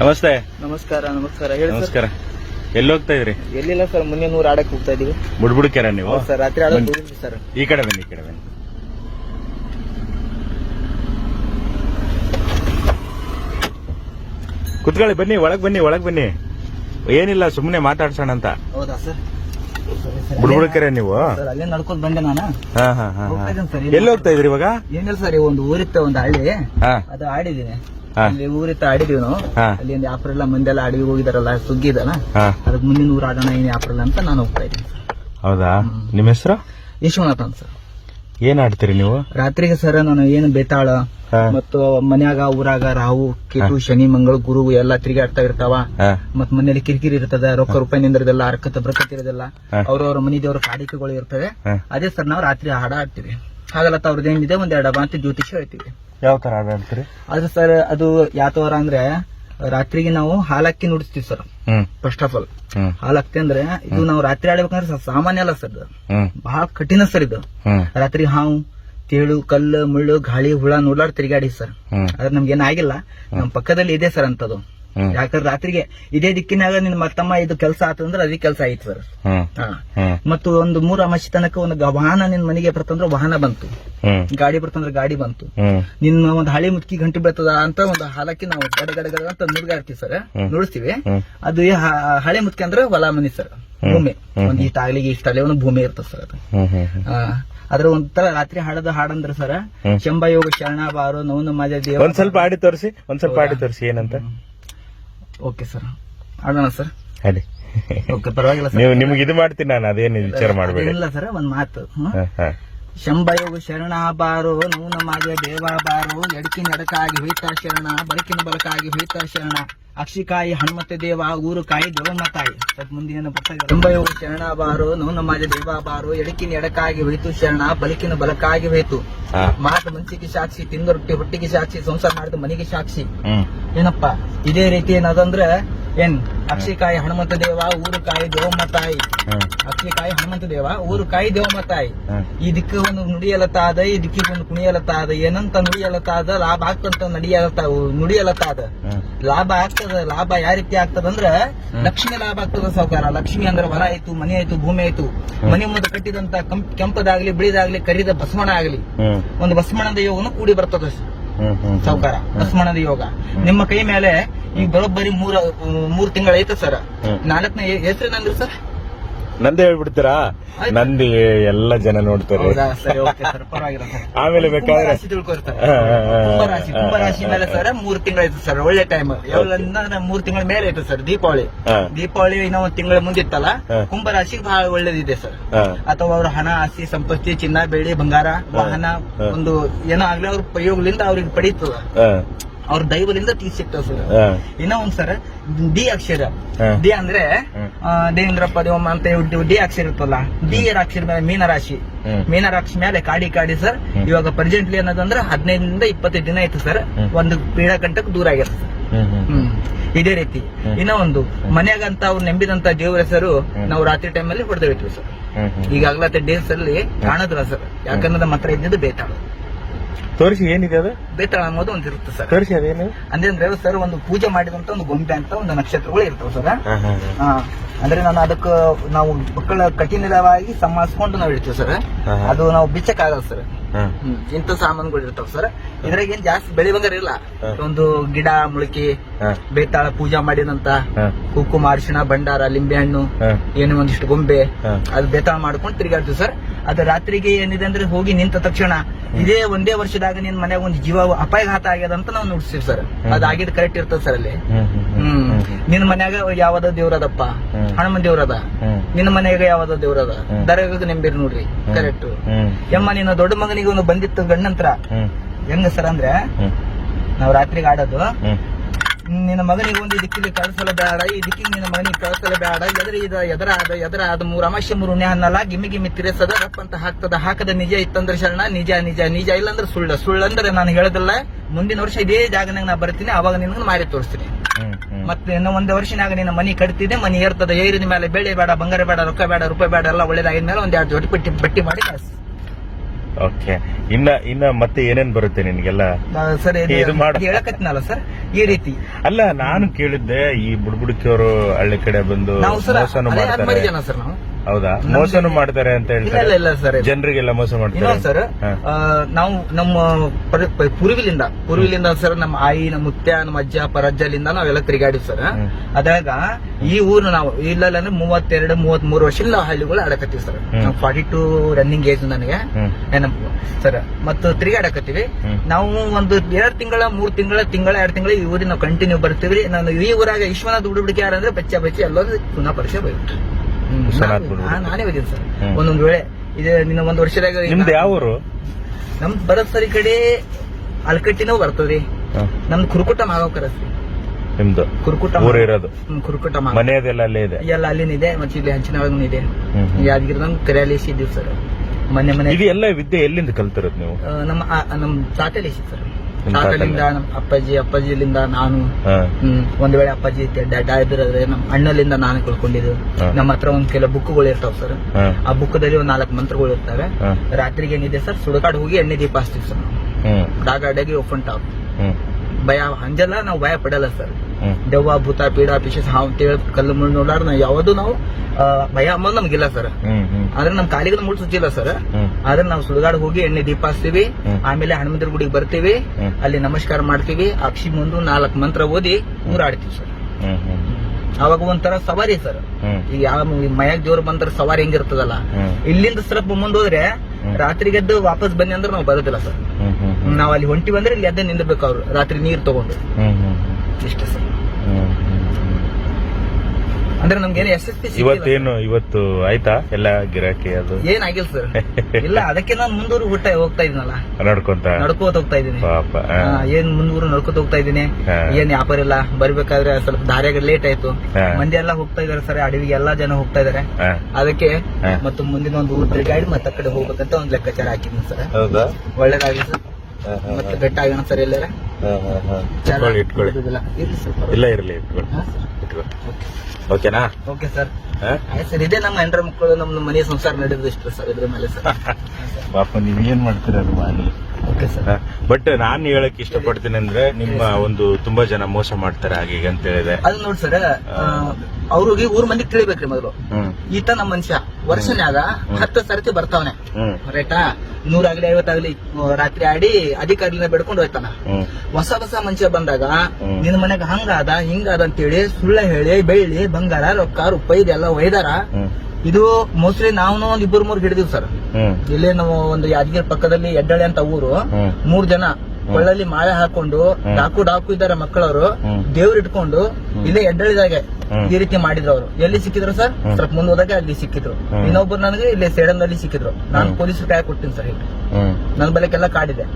ನಮಸ್ತೆ. ನಮಸ್ಕಾರ ನಮಸ್ಕಾರ. ಹೇಳಿ ಸರ್. ನಮಸ್ಕಾರ. ಎಲ್ಲಿ ಹೋಗ್ತಾ ಇದ್ರಿ? ಎಲ್ಲಿಲ್ಲ ಸರ್ ಮುಂದೆ ನೂರು ಆಡಕ್ ಹೋಗ್ತಾ ಇದೀವಿ. ಬುಡ್ಬುಡ್ಕೆರ ನೀವು? ಹೌದು ಸರ್ ರಾತ್ರಿ ಆಡಕ್ ಬನ್ನಿ. ಹೋಗಿದ್ವಿ ಸರ್. ಈ ಕಡೆ ಬನ್ನಿ ಈ ಕಡೆ ಬನ್ನಿ. ಕುತ್ಕೊಳ್ಳಿ ಬನ್ನಿ ಒಳಗ್ ಬನ್ನಿ ಒಳಗ್ ಬನ್ನಿ. ಏನಿಲ್ಲ ಸುಮ್ಮನೆ ಮಾತಾಡ್ಸೋಣ ಅಂತ. ಹೌದಾ ಸರ್? ಬುಡ್ಬುಡ್ಕೆರೆ ನೀವು? ಸರ್ ಅಲ್ಲೇ ನಡ್ಕೊಂಡ್ ಬಂದೆ ನಾನು. ಹಾ ಹಾ ಹಾ ಹೋಗ್ತಾ ಇದ್ದೀನಿ ಸರ್, ಎಲ್ಲಿ ಹೋಗ್ತಾ ಇದ್ರಿ ಇವಾಗ? ಏನಿಲ್ಲ ಸರ್ ಒಂದು ಊರಿತ್ತ ಒಂದು ಹಳ್ಳಿ. ಹಾ. ಅದು ಆಡಿದೀನಿ. ಅಲ್ಲಿ ಊರಿತ್ತ ಆಡಿದೀವಿ ನಾವು. ಅಲ್ಲಿ ಒಂದು ಎಲ್ಲ ಮಂದೆಲ್ಲ ಅಡವಿಗೆ ಹೋಗಿದಾರಲ್ಲ ಸುಗ್ಗಿದಲ್ಲ ಹಾ. ಅದಕ್ಕೆ ಮುಂದಿನ ಊರ ಆಡೋಣ ಏನ್ ವ್ಯಾಪಾರ ಅಂತ ನಾನು ಹೋಗ್ತಾ ಇದ್ದೀನಿ. ಹೌದಾ? ನಿಮ್ಮ ಹೆಸರು? ಯಶವಂತ ಅಂತ ಸರ್. ಏನ್ ಆಡ್ತೀರಿ ನೀವು? ರಾತ್ರಿಗೆ ಸರ್ ನಾನು ಏನು ಬೇತಾಳ. ಮತ್ತು ಮನ್ಯಾಗ ಊರಾಗ ರಾಹು ಕೇತು ಶನಿ ಮಂಗಳ ಗುರು ಎಲ್ಲ ತಿರುಗಾಡ್ತಾ ಇರ್ತಾವ. ಮತ್ ಮನೇಲಿ ಕಿರಿಕಿರಿ ಇರ್ತದ ರೊಕ್ಕ ರೂಪಾಯಿ ನಿಂದಿರದಲ್ಲ ಅರ್ಕತ ಬರಕತ್ ಇರೋದಿಲ್ಲ. ಅವ್ರವ್ರ ಮನಿ ದೇವ್ರ ಕಾಡಿಕೆಗಳು ಇರ್ತವೆ. ಅದೇ ಸರ್ ನಾವು ರಾತ್ರಿ ಹಾಡ ಆಡ್ತೀವಿ. ಹಾಗಲ್ಲ ಅವ್ರದ್ದು ಏನಿದೆ ಒಂದ್ ಎರಡು ಅಂತ ಜ್ಯೋತಿಷ ಹೇಳ್ತೀವಿ. ಯಾವ ತರ ಹಾಡ್ತೀರಿ ಆದ್ರೆ ಸರ್ ಅದು ಯಾತವರ ಅಂದ್ರೆ ರಾತ್ರಿಗೆ ನಾವು Halakki ನುಡಿಸ್ತೀವಿ sir. First of all Halakki ಅಂದ್ರೆ ಇದು ನಾವು ರಾತ್ರಿ ಆಡ್ಬೇಕಂದ್ರೆ ಸಾಮಾನ್ಯ ಅಲ್ಲ ಸರ್ ಇದು. ಬಹಳ ಕಠಿಣ ಸರ್ ಇದು. ರಾತ್ರಿ ಹಾವು ತೇಳು ಕಲ್ಲು ಮುಳ್ಳು ಗಾಳಿ ಹುಳ ನೋಡ್ಲಾಡ್ ತಿರುಗಾಡಿ ಸರ್. ಅದ್ರ ಆದ್ರೆ ನಮ್ಗೆ ಏನಾಗಿಲ್ಲ ನಮ್ ಪಕ್ಕದಲ್ಲಿ ಇದೆ ಸರ್ ಅಂತದು. ಯಾಕಂದ್ರೆ ರಾತ್ರಿಗೆ ಇದೇ ದಿಕ್ಕಿನಾಗ ನಿನ್ ಮತ್ತಮ್ಮ ಇದು ಕೆಲಸ ಆತಂದ್ರೆ ಅದೇ ಕೆಲಸ ಆಯ್ತು ಸರ್. ಮತ್ತು ಒಂದು ಮೂರ ಅಮಾಸಿ ತನಕ ಒಂದು ವಾಹನ ನಿನ್ ಮನೆಗೆ ಬರ್ತಂದ್ರೆ ವಾಹನ ಬಂತು. ಗಾಡಿ ಬರ್ತಂದ್ರೆ ಗಾಡಿ ಬಂತು. ನಿನ್ನ ಒಂದು ಹಳಿ ಮುತ್ಕಿ ಗಂಟೆ ಬೀಳ್ತದ ಅಂತ ಒಂದು ಹಾಲಕ್ಕೆ ನಾವು ಗಡ ಗಡ ಗಡ ಅಂತ ನುಡ್ಗಾಡ್ತೀವಿ ಸರ್. ನುಡಿಸ್ತೀವಿ. ಅದು ಈ ಹಳೆ ಮುತ್ಕಿ ಅಂದ್ರೆ ಹೊಲ ಮನಿ ಸರ್. ಭೂಮಿ. ಒಂದ್ ಇಷ್ಟ ಆಗ್ಲಿಗೆ ಇಷ್ಟ ಆಗಲಿ ಒಂದು ಭೂಮಿ ಇರ್ತದೆ ಸರ್ ಅದು. ಅದ್ರ ಒಂಥರ ರಾತ್ರಿ ಹಾಡದ ಹಾಡಂದ್ರೆ ಸರ್. ಶಂಭ ಯೋಗ ಶರಣ ಬಾರು ನೌನ ಮಾಜ ಒಂದ್ ಸ್ವಲ್ಪ ಹಾಡಿ ತೋರಿಸಿ ಒಂದ್ ಸ್ವಲ್ಪ ಹಾಡಿ ತೋರಿಸಿ ಏನಂತ. ಓಕೆ ಸರ್ ಆಡೋಣ ಸರ್ ಆಡಿ ಓಕೆ ಪರವಾಗಿಲ್ಲ ಸರ್ ನೀವು ನಿಮ್ಗೆ ಇದು ಮಾಡ್ತೀನಿ ನಾನು ಅದೇನು ವಿಚಾರ ಮಾಡಬೇಡಿ. ಇಲ್ಲ ಸರ್ ಒಂದು ಮಾತು. ಹ್ಮ್? ಶಂಭಯೋಗ ಶರಣ ಬಾರೋ ನೂನ ಮಾಗೆ ದೇವ ಬಾರೋ ಎಡಕಿ ನಡಕಾಗಿ ಹೊಯ್ತಾ ಶರಣ ಬಡಕಿನ ಬಲಕಾಗಿ ಹೊಯ್ತಾ ಶರಣ ಅಕ್ಷಿಕಾಯಿ ಹನುಮತ ದೇವ ಊರು ಕಾಯಿ ದೇವಮ್ಮ ತಾಯಿ ಸ್ವಲ್ಪ ಮುಂದೆ ಏನು ಬರ್ತಾ ಶಂಭಯೋಗ ಶರಣ ಬಾರು ನೂನ ಮಾಗೆ ದೇವ ಬಾರು ಎಡಕಿನ ಎಡಕಾಗಿ ಹೋಯ್ತು ಶರಣ ಬಲಕಿನ ಬಲಕಾಗಿ ಹೋಯ್ತು. ಹಾ. ಮಾತು ಮನಸ್ಸಿಗೆ ಸಾಕ್ಷಿ ತಿಂದ ರೊಟ್ಟಿ ಹೊಟ್ಟಿಗೆ ಸಾಕ್ಷಿ ಸಂಸಾರ ಮಾಡಿದ ಮನೆಗೆ ಸಾಕ್ಷಿ. ಹ್ಮ್. ಏನಪ್ಪ ಇದೇ ರೀತಿ ಏನದಂದ್ರೆ ಏನ್ ಅಕ್ಷಿಕಾಯಿ ಹನುಮಂತ ದೇವ ಊರು ಕಾಯಿ ದೇವಮ್ಮ ತಾಯಿ ಅಕ್ಷಿಕಾಯಿ ಹನುಮಂತ ದೇವ ಊರು ಕಾಯಿ ದೇವಮ್ಮ ತಾಯಿ ಈ ದಿಕ್ಕು ಒಂದು ನುಡಿಯಲತ್ತಾದ ಈ ದಿಕ್ಕಿಗೆ ಒಂದು ಕುಣಿಯಲತ್ತಾದ ಏನಂತ ನುಡಿಯಲತ್ತಾದ ಲಾಭ ಆಗ್ತಂತ ನಡಿಯಲತ್ತ ನುಡಿಯಲತ್ತಾದ ಲಾಭ ಆಗ್ತದ ಲಾಭ ಯಾವ ರೀತಿ ಆಗ್ತದಂದ್ರ ಲಕ್ಷ್ಮಿ ಲಾಭ ಆಗ್ತದ ಸಾವುಕಾರ. ಲಕ್ಷ್ಮಿ ಅಂದ್ರೆ ಹೊರ ಆಯ್ತು ಮನೆ ಆಯ್ತು ಭೂಮಿ ಆಯ್ತು. ಮನೆ ಮುಂದೆ ಕಟ್ಟಿದಂತ ಕಂಪ್- ಕೆಂಪದಾಗ್ಲಿ ಬಿಳಿದಾಗ್ಲಿ ಕರಿದ ಬಸವಣ ಆಗ್ಲಿ. ಒಂದು ಬಸವಣ್ಣದ ಯೋಗನು ಕೂಡಿ ಬರ್ತದ ಸಾವುಕಾರ ಬಸವಣ್ಣದ ಯೋಗ. ನಿಮ್ಮ ಕೈ ಮೇಲೆ ಈಗ ಬರೋಬ್ಬರಿ ಮೂರ ಮೂರ್ ತಿಂಗಳ ಐತೆ ಸರ್. ನಾಲ್ಕನೇ ಹೆಸರು ನಂದ್ರಿ ಸರ್? ನಂದೇ ಹೇಳ್ಬಿಡ್ತೀರಾ. ನಂದಿ ಎಲ್ಲ ಜನ ನೋಡ್ತಾರೆ. ಹೌದಾ? ಸರಿ ಪರವಾಗಿಲ್ಲ ಆಮೇಲೆ ಬೇಕಾದ್ರೆ ತಿಳ್ಕೊಳ್ತಾರೆ. ಕುಂಭರಾಶಿ ಹಾ, ಮೇಲೆ ಸರ್ ಮೂರ್ ತಿಂಗಳು ಐತೆ ಸರ್ ಒಳ್ಳೆ ಟೈಮ್ ಮೂರ್ ತಿಂಗಳ ಮೇಲೆ ಇತ್ತು ಸರ್ ದೀಪಾವಳಿ. ಹಾ. ದೀಪಾವಳಿ ಇನ್ನೂ ಒಂದ್ ತಿಂಗಳ ಮುಂದಿತ್ತಲ್ಲ ಹಾ. ಕುಂಭರಾಶಿಗೆ ಬಹಳ ಒಳ್ಳೇದಿದೆ ಸರ್ ಹಾ, ಅಥವಾ ಅವ್ರ ಹಣ ಆಸ್ತಿ ಸಂಪತ್ತಿ ಚಿನ್ನ ಬೆಳ್ಳಿ ಬಂಗಾರ ವಾಹನ ಹಾ. ಒಂದು ಏನೋ ಆಗ್ಲಿ ಅವ್ರ ಪ್ರಯೋಗದಿಂದ ಅವ್ರಿಗೆ ಪಡೀತದ. ಹಾ, ಅವ್ರ ದೈವದಿಂದ ತೀ ಸಿಕ್ತಾವ ಸರ್ ಇನ್ನ ಒಂದ್ ಸರ್ ಡಿ ಅಕ್ಷರ. ಡಿ ಅಂದ್ರೆ ದೇವೇಂದ್ರಪ್ಪ ದೇವಮ್ಮ ಅಂತ ಡಿ ಅಕ್ಷರ ಇರ್ತಲ್ಲ ಡಿ ಅಕ್ಷರ ಮೇಲೆ ಮೀನ ರಾಶಿ. ಮೀನ ರಾಶಿ ಮೇಲೆ ಕಾಡಿ ಕಾಡಿ ಸರ್. ಇವಾಗ ಪ್ರೆಸೆಂಟ್ಲಿ ಅನ್ನೋದಂದ್ರೆ ಹದಿನೈದರಿಂದ ಇಪ್ಪತ್ತೈದು ದಿನ ಆಯ್ತು ಸರ್. ಒಂದು ಪೀಡಾ ಕಂಟಕ್ ದೂರ ಆಗಿರ್ತದೆ ಇದೇ ರೀತಿ. ಇನ್ನ ಒಂದು ಮನ್ಯಾಗಂತ ಅವ್ರು ನೆಂಬಿದಂತ ದೇವರ ಹೆಸರು. ನಾವು ರಾತ್ರಿ ಟೈಮ್ ಅಲ್ಲಿ ಹೊಡೆದಿರ್ತೀವಿ ಸರ್. ಈಗಾಗಲೇ. ಡೇಸ್ ಅಲ್ಲಿ ಕಾಣದ್ರ ಸರ್. ಯಾಕಂದ್ರೆ ಮಾತ್ರ ಇದ್ದಿದ್ದು ಬೇತಾಳ. ತೋರಿಸಿ ಏನಿದೆ ಅದು? ಬೇತಾಳ ಅನ್ನೋದು ಒಂದು ಇರುತ್ತೆ ಸರ್. ತೋರಿಸಿ ಅದೇನು? ಅಂದ್ರೆ ಸರ್ ಒಂದು ಪೂಜೆ ಮಾಡಿದಂತ ಒಂದು ಗೊಂಬೆ ಅಂತ ಒಂದು ನಕ್ಷತ್ರಗಳು ಇರ್ತವೆ ಸರ್. ಅಂದ್ರೆ ನಾನು ಅದಕ್ಕೆ ನಾವು ಮಕ್ಕಳ ಕಠಿಣವಾಗಿ ಸಮಾಸ್ಕೊಂಡು ನಾವು ಇಡ್ತೀವಿ ಸರ್. ಅದು ನಾವು ಬಿಚ್ಚಕ್ಕಾಗಲ್ಲ ಸರ್. ಹ್ಮ್. ಇಂಥ ಸಾಮಾನುಗಳು ಇರ್ತಾವ ಸರ್. ಇದ್ರಾಗ ಏನ್ ಜಾಸ್ತಿ ಬೆಳೆ ಬಂಗಾರ ಇಲ್ಲ. ಒಂದು ಗಿಡ ಮುಳುಕಿ ಬೇತಾಳ ಪೂಜಾ ಮಾಡಿದಂತ ಕುಕ್ಕು ಕುಂಕುಮ ಅರಿಶಿಣ ಭಂಡಾರ ಲಿಂಬೆ ಹಣ್ಣು ಏನೋ ಒಂದಿಷ್ಟು ಗೊಂಬೆ. ಅದು ಬೇತಾಳ ಮಾಡ್ಕೊಂಡು ತಿರುಗಾಡ್ತೀವಿ ಸರ್. ಅದು ರಾತ್ರಿಗೆ ಏನಿದೆ ಅಂದ್ರೆ ಹೋಗಿ ನಿಂತ ತಕ್ಷಣ ಇದೇ ಒಂದೇ ವರ್ಷದಾಗ ನಿನ್ ಮನ್ಯಾಗ ಒಂದು ಜೀವ ಅಪಾಯಘಾತ ಆಗ್ಯದ ಅಂತ ನಾವು ನೋಡ್ತೀವಿ ಸರ್. ಅದಾಗಿದ್ ಕರೆಕ್ಟ್ ಇರ್ತದ ಸರ್ ಅಲ್ಲಿ. ಹ್ಮ್, ನಿನ್ ಮನ್ಯಾಗ ಯಾವ್ದ ದೇವ್ರದಪ್ಪ ಹಣಮನ್ ದೇವ್ರದ ನಿನ್ ನಿನ್ನ ಮನೆಯಾಗ ಯಾವದ ದೇವ್ರದ. ದರಗ ನಿಂಬಿರ್ ನೋಡ್ರಿ ಕರೆಕ್ಟ್ ಎಮ್ಮ ಯಮ್ಮ ನಿನ್ನ ದೊಡ್ಡ ಮಗನಿಗೆ ಒಂದು ಬಂದಿತ್ತು ಗಂಡಂತ್ರ. ಹೆಂಗ ಸರ್ ಅಂದ್ರೆ ನಾವ್ ರಾತ್ರಿಗೆ ಆಡೋದು. ನಿನ್ನ ಮಗನಿಗೆ ಒಂದು ದಿಕ್ಕಿಗೆ ಕಳಿಸಲು ಬೇಡ ಈ ದಿಕ್ಕಿಗೆ ನಿನ್ನ ಮಗನಿಗೆ ಕಳಿಸಲು ಬೇಡ. ಎದ್ರ ಇದ ಎದರ ಆದ ಎದರ ಆದ ಮೂರು ಅಮಾಶ್ಯ ಮೂರು ಅನ್ನಲ್ಲ ಗಿಮ್ಮಿ ಗಿಮ್ಮಿ ತಿರ್ಸದ ರಪ್ಪ ಅಂತ ಹಾಕ್ತದ ಹಾಕದ ನಿಜ ಇತ್ತಂದ್ರೆ ಶರಣ ನಿಜ ನಿಜ ನಿಜ ಇಲ್ಲಂದ್ರೆ ಸುಳ್ಳ. ಸುಳ್ಳಂದ್ರೆ ನಾನು ಹೇಳದಲ್ಲ ಮುಂದಿನ ವರ್ಷ ಇದೇ ಜಾಗನಾಗ ನಾ ಬರ್ತೀನಿ ಅವಾಗ ನಿನ್ಗೆ ಮಾರಿ ತೋರಿಸ್ತೀನಿ. ಮತ್ತೆ ಇನ್ನು ಒಂದು ವರ್ಷನಾಗ ನಿನ್ನ ಮನಿ ಕಟ್ತಿದೆ ಮನಿ ಏರ್ತದ ಏರಿದ ಮೇಲೆ ಬೆಳೆ ಬೇಡ ಬಂಗಾರ ಬೇಡ ರೊಕ್ಕ ಬೇಡ ರೂಪಾಯಿ ಬೇಡ ಎಲ್ಲ ಒಳ್ಳೇದಾಗಿದ ಮೇಲೆ ಒಂದ್ ಎರಡು ಜೋಡಿ ಪಟ್ಟಿ ಪಟ್ಟಿ ಮಾಡಿ ಕಳಿಸ್ ಓಕೆ ಇನ್ನ ಇನ್ನ ಮತ್ತೆ ಏನೇನ್ ಬರುತ್ತೆ ನಿನ್ಗೆಲ್ಲ? ಸರ್ ಇದು ಮಾಡು. ಹೇಳಕತ್ನಲ್ಲ ಸರ್? ಈ ರೀತಿ. ಅಲ್ಲ ನಾನು ಕೇಳಿದ್ದೆ ಈ ಬುಡ್ಬುಡಕಿಯವರು ಹಳ್ಳಿ ಕಡೆ ಬಂದು ಮೋಸನು ಮಾಡ್ತಾರೆ. ಸರ್ ನಾವು? ಹೌದಾ ಮೋಸನು ಮಾಡ್ತಾರೆ ಅಂತ ಹೇಳ್ತಾರೆ ಇಲ್ಲ ಇಲ್ಲ ಸರ್ ಜನರಿಗೆಲ್ಲ ಮೋಸ ಮಾಡ್ತಾರೆ ಸರ್ ಹಾ. ನಾವು ನಮ್ಮ ಪುರುವಿಲಿಂದ ಪ- ಪೂರ್ವಿಲಿಂದ ಪೂರ್ವಿಲಿಂದ ಸರ್ ನಮ್ಮ ಆಯಿ ನಮ್ಮ ಮುತ್ಯ ನಮ್ಮ ಅಜ್ಜ ಪರಜ್ಜಲಿಂದ ನಾವೆಲ್ಲ ತಿರುಗಾಡಿವಿ ಸರ್ ಹ್ಮ್. ಅದಾಗ ಈ ಊರು ನಾವು ಇಲ್ಲ ಅಂದ್ರೆ ಮೂವತ್ತೆರಡು ಮೂವತ್ತ್ ಮೂರು ವರ್ಷ ಇಲ್ಲ ಹಳ್ಳಿಗಳು ಆಡಕತ್ತೀವಿ ಸರ್ ಹ್ಮ್. ಫಾರ್ಟಿ ಟು ರನ್ನಿಂಗ್ ಏಜ್ ನನಗೆ ಹ್ಮ್. ಏನಪ್ಪ ಸರ್ ಮತ್ತು ತಿರುಗಾಡಕತ್ತೀವಿ ಹ್ಮ್. ನಾವು ಒಂದು ಎರಡ್ ತಿಂಗಳ ಮೂರ್ ತಿಂಗಳ ತಿಂಗಳ ಎರಡ್ ತಿಂಗಳ ಈ ಊರಿಗೆ ನಾವು ಕಂಟಿನ್ಯೂ ಬರ್ತೀವಿ ನಾನು ಈ ಊರಾಗ ವಿಶ್ವನಾಥ್ ಹುಡುಬಿಡಿಕೆ ಯಾರಂದ್ರೆ ಬಚ್ಚ ಬಚ್ಚಿ ಎಲ್ಲರೂ ಪುನಃ ಪರಿಚಯ ಬೈಬಿಟ್ರು ನಾನು- ಬಂದಿದ್ದೆ ಸರ್. ಒಂದೊಂದು ವೇಳೆ ಇದು ನಿನ್ನ ಒಂದ್ ವರ್ಷದಾಗ ನಿಮ್ದು ಯಾವ ಊರು ನಮ್ ಬರೋದ್ ಸರಿ ಕಡೆ ಅಲ್ಕಟ್ಟಿನೂ ಬರ್ತದ್ರಿ. ನಮ್ದು ಕುರುಕುಟ ಸರ್ ನಿಮ್ದು? ಕುರುಕುಟ ಊರು ಇರೋದು? ಕುರುಕುಟ ಮಾಗ ಮನೆಯದೆಲ್ಲ ಅಲ್ಲೇ ಇದೆ? ಎಲ್ಲ ಅಲ್ಲಿನಿದೆ ಮತ್ತೆ ಇಲ್ಲಿ ಹಂಚಿನವಾಗೂ ಇದೆ. ಯಾದಗಿರಿದಂಗ್ ಕರಿಯಲ್ಲಿ ಇದ್ದೀವಿ ಸರ್. ಮನೆ ಮನೆ ಇದು ಎಲ್ಲ ವಿದ್ಯೆ ಎಲ್ಲಿಂದ ಕಲ್ತಿರೋದು ನೀವು? ನಮ್ಮ ನಮ್ಮ ತಾತಲ್ಲಿ ಸರ್. ನಿಮ್ ನಮ್ಮ ನಮ್ ಅಪ್ಪಾಜಿ ಅಪ್ಪಾಜಿಲಿಂದ ನಾನು ಹ, ಹ್ಮ್ ಒಂದ್ ವೇಳೆ ಅಪ್ಪಾಜಿ ಇದ್ರೆ ನಮ್ಮ ಅಣ್ಣಲಿಂದ ನಾನು ಕಳ್ಕೊಂಡಿದ್ದು. ಹಾ. ನಮ್ಮ ಹತ್ರ ಒಂದ್ ಕೆಲವು ಬುಕ್ಗಳು ಇರ್ತಾವ ಸರ್. ಹ, ಆ ಬುಕ್ದಲ್ಲಿ ಒಂದ್ ನಾಲ್ಕು ಮಂತ್ರಗಳು ಇರ್ತಾವೆ. ಹ, ರಾತ್ರಿಗೆ ಏನಿದೆ ಸರ್? ಸುಡಕಾಡ್ ಹೋಗಿ ಎಣ್ಣೆ ದೀಪ ಹಚ್ತೀವಿ ಸರ್ ನಾವು. ಹ್ಮ್, ಡಾಗ ಅಡಗಿ ಓಪನ್ ಟಾಪ್ ಹ್ಮ್, ಭಯ ಹಂಜಲ್ಲ ನಾವು ಭಯ ಪಡಲ್ಲ ಸರ್. ಹ್ಮ್, ದೆವ್ವ ಭೂತ ಪೀಡಾ ಪಿಶಸ್ ಹಾವು ಕಲ್ಲು ಮುಳ್ಳು ನೋಡಾರ ನಾವು ಯಾವುದು ನಾವು ಭಯ ಅಮ್ಮ ನಮ್ಗಿಲ್ಲ ಸರ್ ಆದ್ರೆ ನಮ್ ಕಾಲಿಗೆ ಮುಳ್ ಸುಚ್ಚಿಲ್ಲ ಸರ್ ಆದ್ರೆ ನಾವು ಸುಡುಗಾಡ್ ಹೋಗಿ ಎಣ್ಣೆ ದೀಪ ಹಚ್ತೀವಿ. ಆಮೇಲೆ ಹನುಮಂತರ ಗುಡಿಗೆ ಬರ್ತೀವಿ. ಅಲ್ಲಿ ನಮಸ್ಕಾರ ಮಾಡ್ತೀವಿ. ಅಕ್ಷಿ ಮುಂದು ನಾಲ್ಕು ಮಂತ್ರ ಓದಿ ಊರಾಡ್ತೀವಿ ಸರ್ ಅವಾಗ ಒಂಥರ ಸವಾರಿ ಸರ್ ಈಗ ಯಾವ ಮಯಾಗ್ ದೇವ್ರ ಬಂದ್ರ ಸವಾರಿ ಹೆಂಗಿರ್ತದಲ್ಲ? ಇಲ್ಲಿಂದ ಸ್ವಲ್ಪ ಮುಂದೋದ್ರೆ ರಾತ್ರಿ ಗೆದ್ದು ವಾಪಸ್ ಬನ್ನಿ ಅಂದ್ರೆ ನಾವು ಬರೋದಿಲ್ಲ ಸರ್ ನಾವ್ ಅಲ್ಲಿ ಹೊಂಟಿ ಬಂದ್ರೆ ಇಲ್ಲಿ ಎದ್ದ ನಿಂದಬೇಕು ಅವ್ರು ರಾತ್ರಿ ನೀರ್ ತಗೊಂಡು. ಹ್ಮ್, ಸರ್. ಅಂದ್ರೆ ಎಸ್ ಪಿ ಇವತ್ತೇನು ಇವತ್ತು ಆಯ್ತಾ? ಎಲ್ಲ ಗಿರಾಕಿ ಅದು? ಏನಾಗಿಲ್ಲ ಸರ್ ಇಲ್ಲ ಅದಕ್ಕೆ ನಾನು ಮುಂದೂರು ಹುಟ್ಟ ಹೋಗ್ತಾ ಇದೀನಲ್ಲ. ನಡ್ಕೊಂತ? ನಡ್ಕೋತ ಹೋಗ್ತಾ ಇದೀನಿ ಪಾಪ ಹ, ಏನ್ ಮುಂದೂರು ನಡ್ಕೋತ ಹೋಗ್ತಾ ಇದೀನಿ ಹಾ. ಏನ್ ವ್ಯಾಪಾರ ಇಲ್ಲ ಬರ್ಬೇಕಾದ್ರೆ ಸ್ವಲ್ಪ ದಾರಿಯಾಗ ಲೇಟ್ ಆಯ್ತು. ಹಾ. ಮಂದಿ ಎಲ್ಲ ಹೋಗ್ತಾ ಇದಾರೆ ಸರ್ ಅಡವಿಗೆ ಎಲ್ಲಾ ಜನ ಹೋಗ್ತಾ ಇದಾರೆ. ಹ. ಅದಕ್ಕೆ ಹಾ. ಮತ್ತು ಮುಂದಿನ ಒಂದು ಊರ್ ತಿರುಗಾಡಿ ಮತ್ತೆ ಆ ಕಡೆ ಹೋಗ್ಬೇಕಂತ ಒಂದ್ ಲೆಕ್ಕಾಚಾರ ಹಾಕಿದ್ನಿ ಸರ್ ಹೌದಾ? ಒಳ್ಳೇದಾಗ್ಲಿ ಸರ್ ಹ, ಹ, ಹ. ಮತ್ತೆ ಬೆಟ್ಟ ಆಗೋಣ ಸರ್ ಎಲ್ಲಾರ. ಹ, ಹ, ಹ. ಇಟ್ಕೊಳ್ಳಿ ಇಟ್ಕೊಳ್ಳಿ. ಇರ್ಲಿ ಸರ್ ಇಲ್ಲ ಇರ್ಲಿ ಇಟ್ಕೊಳ್ಳಿ. ಹಾ, ಸರ್. ಇಟ್ಕೊ ಓಕೆನಾ ಓಕೆ ಸರ್ ಸರ್ ಇದೇ ನಮ್ಮ ಹೆಂಡ್ರ ಮಕ್ಕಳು ನಮ್ಮ ಮನೆ ಸಂಸಾರ ನಡೆಯೋದು ಇಷ್ಟು ಸರ್ ಇದ್ರ ಮೇಲೆ ಸರ್ ಪಾಪ ನೀವ್ ಏನ್ ಮಾಡ್ತೀರ ಅದು ಮಾಡಿ ಓಕೆ ಸರ್ ಬಟ್ ನಾನ್ ಹೇಳಕ್ ಇಷ್ಟಪಡ್ತೀನಿ ಅಂದ್ರೆ ನಿಮ್ಮ ಒಂದು ತುಂಬಾ ಜನ ಮೋಸ ಮಾಡ್ತಾರೆ ಹಾಗೆ ಅಂತ ಹೇಳಿದೆ ಅದು ನೋಡಿ ಸರ್ ಅವ್ರಿಗೆ ಊರ್ ಮಂದಿ ತಿಳಿಬೇಕ್ರಿ ಮೊದಲು. ಈತ ನಮ್ಮ ಮನುಷ್ಯ. ವರ್ಷನ್ಯಾಗ ಹತ್ತು ಸರ್ತಿ ಬರ್ತಾವನೆ. ರೇಟಾ ನೂರಾಗ್ಲಿ ಐವತ್ತಾಗ್ಲಿ ರಾತ್ರಿ ಆಡಿ ಅಧಿಕಾರಿನ ಬೆಡ್ಕೊಂಡು ಹೋಯ್ತಾನ. ಹೊಸ ಹೊಸ ಮನುಷ್ಯ ಬಂದಾಗ. ನಿನ್ ಮನೆಗ ಹಂಗಾದ ಹಿಂಗಾದ ಅಂತೇಳಿ ಸುಳ್ಳ ಹೇಳಿ ಬೆಳ್ಳಿ ಬಂಗಾರ ರೊಕ್ಕ ರೂಪಾಯಿ ಇದೆಲ್ಲ ಒಯ್ದಾರ. ಇದು ಮೋಸ್ಟ್ಲಿ ನಾವು ಒಂದ್ ಇಬ್ಬರು ಮೂರು ಹಿಡಿದಿವಿ ಸರ್ ಇಲ್ಲೇ ನಾವು ಒಂದು ಯಾದಗಿರಿ ಪಕ್ಕದಲ್ಲಿ ಎಡ್ಡಳೆ ಅಂತ ಊರು. ಮೂರ್ ಜನ ಕೊಳ್ಳಲ್ಲಿ ಮಾಯ ಹಾಕೊಂಡು. ಡಾಕು ಡಾಕು ಇದ್ದಾರೆ ಮಕ್ಕಳವರು. ದೇವ್ರ ಇಟ್ಕೊಂಡು ಇಲ್ಲೇ ಎಡ್ಡಳಿದಾಗೆ ಈ ರೀತಿ ಮಾಡಿದ್ರು ಅವರು ಎಲ್ಲಿ ಸಿಕ್ಕಿದ್ರು ಸರ್? ಸ್ವಲ್ಪ ಮುಂದೆ ಹೋದಾಗ ಅಲ್ಲಿ ಸಿಕ್ಕಿದ್ರು. ಇನ್ನೊಬ್ರು ನನಗೆ ಇಲ್ಲೇ ಸೇಡಂದಲ್ಲಿ ಸಿಕ್ಕಿದ್ರು. ನಾನು. ಪೊಲೀಸ್ ಕಾಯ್ ಕೊಡ್ತೀನಿ ಸರ್ ಇಲ್ಲಿ. ನನ್ ನನ್ನ ಬಲಕ್ಕೆಲ್ಲ ಕಾಡಿದೆ.